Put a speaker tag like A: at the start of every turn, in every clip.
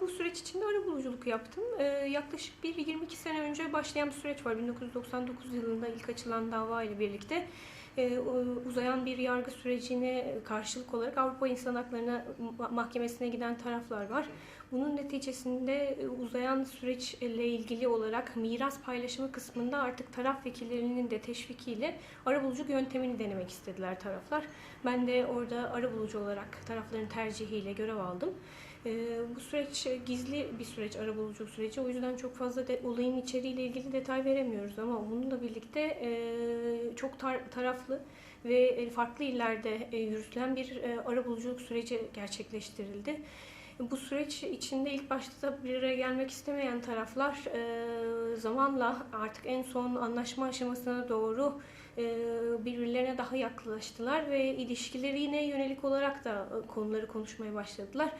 A: Bu süreç içinde arabuluculuk yaptım. Ee, yaklaşık bir 22 sene önce başlayan bir süreç var. 1999 yılında ilk açılan dava ile birlikte e, uzayan bir yargı sürecine karşılık olarak Avrupa İnsan Hakları Mahkemesi'ne giden taraflar var. Bunun neticesinde e, uzayan süreçle ilgili olarak miras paylaşımı kısmında artık taraf vekillerinin de teşvikiyle arabuluculuk yöntemini denemek istediler taraflar. Ben de orada arabulucu olarak tarafların tercihiyle görev aldım. Ee, bu süreç e, gizli bir süreç, arabuluculuk süreci. O yüzden çok fazla de, olayın içeriğiyle ilgili detay veremiyoruz ama bununla birlikte e, çok tar- taraflı ve e, farklı illerde e, yürütülen bir e, arabuluculuk süreci gerçekleştirildi. Bu süreç içinde ilk başta da bir araya gelmek istemeyen taraflar e, zamanla artık en son anlaşma aşamasına doğru e, birbirlerine daha yaklaştılar ve ilişkilerine yönelik olarak da e, konuları konuşmaya başladılar.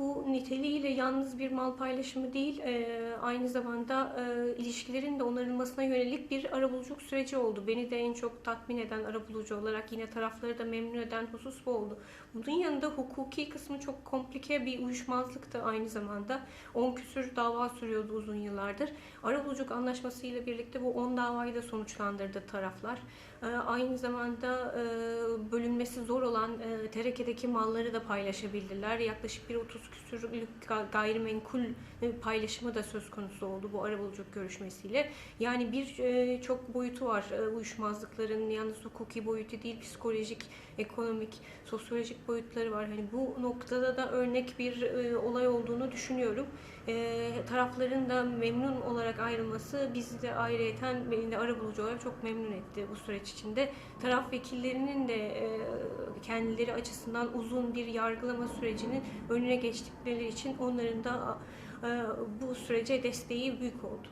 A: Bu niteliğiyle yalnız bir mal paylaşımı değil, e, aynı zamanda e, ilişkilerin de onarılmasına yönelik bir arabuluculuk süreci oldu. Beni de en çok tatmin eden arabulucu olarak yine tarafları da memnun eden husus bu oldu. Bunun yanında hukuki kısmı çok komplike bir uyuşmazlık da aynı zamanda. 10 küsür dava sürüyordu uzun yıllardır. Arabuluculuk anlaşması ile birlikte bu 10 davayı da sonuçlandırdı taraflar. E, aynı zamanda e, bölünmesi zor olan e, terekedeki malları da paylaşabildiler. Yaklaşık bir 30 küsürlük ga- gayrimenkul e, paylaşımı da söz konusu oldu bu arabuluculuk görüşmesiyle. Yani bir e, çok boyutu var e, uyuşmazlıkların yalnız hukuki boyutu değil psikolojik, ekonomik, sosyolojik boyutları var. Hani bu noktada da örnek bir olay olduğunu düşünüyorum. Tarafların da memnun olarak ayrılması bizi de ayrıyeten beni de arabulucu olarak çok memnun etti bu süreç içinde. Taraf vekillerinin de kendileri açısından uzun bir yargılama sürecinin önüne geçtikleri için onların da e, bu sürece desteği büyük oldu.